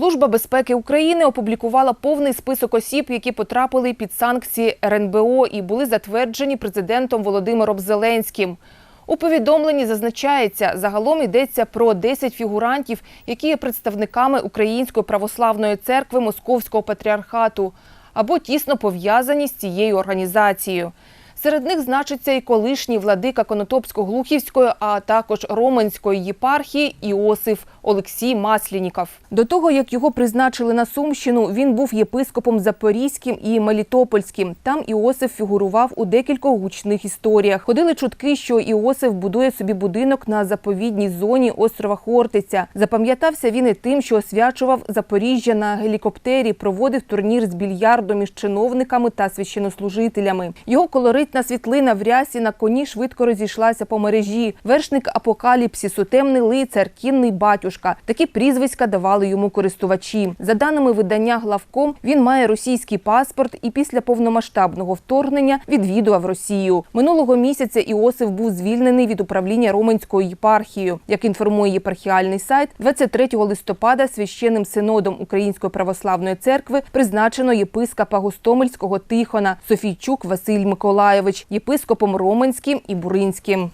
Служба безпеки України опублікувала повний список осіб, які потрапили під санкції РНБО і були затверджені президентом Володимиром Зеленським. У повідомленні зазначається, загалом йдеться про 10 фігурантів, які є представниками Української православної церкви Московського патріархату або тісно пов'язані з цією організацією. Серед них значиться і колишній владика Конотопсько-Глухівської, а також Роменської єпархії Іосиф Олексій Маслініков. До того, як його призначили на Сумщину, він був єпископом Запорізьким і Мелітопольським. Там Іосиф фігурував у декількох гучних історіях. Ходили чутки, що Іосиф будує собі будинок на заповідній зоні острова Хортиця. Запам'ятався він і тим, що освячував Запоріжжя на гелікоптері, проводив турнір з більярдом із чиновниками та священнослужителями. Його колоритна світлина в рясі на коні швидко розійшлася по мережі. Вершник апокаліпсису, темний лицар, кінний батюшка. Такі прізвиська давали йому користувачі. За даними видання главком, він має російський паспорт і після повномасштабного вторгнення відвідував Росію. Минулого місяця Іосиф був звільнений від управління Роменською єпархією. Як інформує єпархіальний сайт, 23 листопада священним синодом Української православної церкви призначено єпископа Гостомельського Тихона Софійчук Василь Миколаєвич, єпископом Роменським і Буринським.